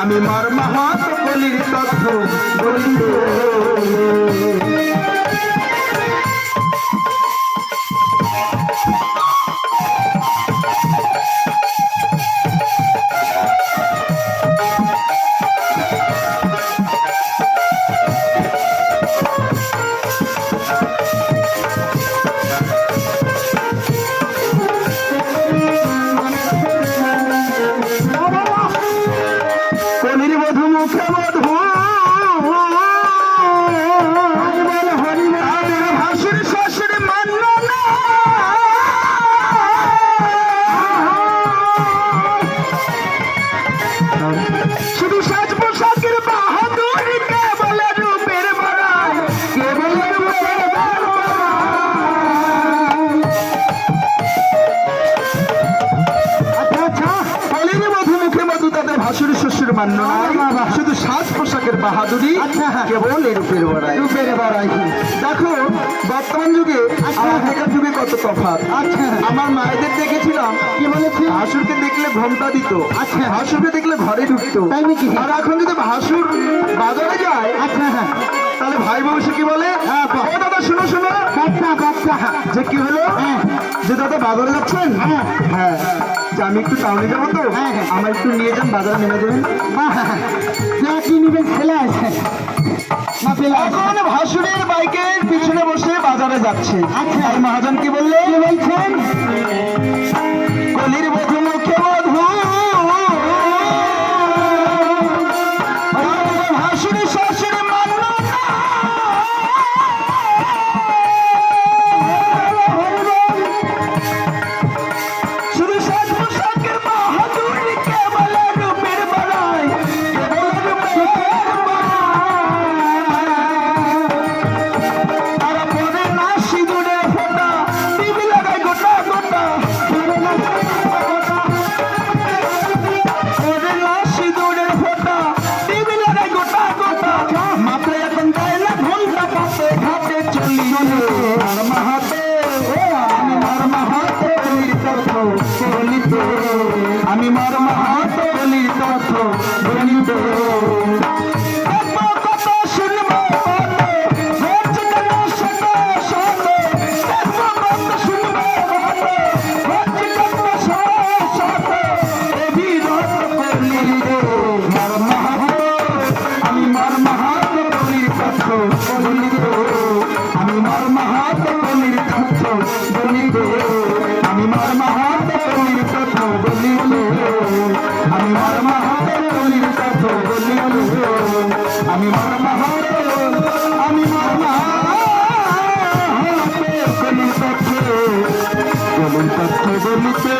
আমি মর্মাহত তথ্য শুধু মান্য শুধু সাজ পোশাকের বাহাদুরি কেবল এ রূপের বড়াই রূপের বড়াই দেখো বর্তমান যুগে আগেকার যুগে কত তফাৎ। আচ্ছা। আমার মায়েদের দেখেছিলাম কি বলেছে? ভাসুরকে দেখলে ঘোমটা দিত আচ্ছা। ভাসুরকে দেখলে ঘরে ঢুকতো। তাই নাকি? আর এখন যদি ভাসুর বাজারে যায় আচ্ছা হ্যাঁ। তাহলে ভাই বংশী কি বলে? ও দাদা শুনো শুনো। যে কি হলো? যে দাদা বাজারে যাচ্ছেন? হ্যাঁ। হ্যাঁ। যে আমি একটু টাউনে যাব তো আমার একটু নিয়ে যান বাজারে নেমে দেবেন কি নেবেন ছেলে আছে। এখন ভাসুরের বাইকের পিছনে বসে বাজারে যাচ্ছে। আচ্ছা। আর মহাজন কি বললে বলছেন? শত অভিরত করলি রে মার মাহাত আমি মার মাহাত বলি রে আমি বলিতে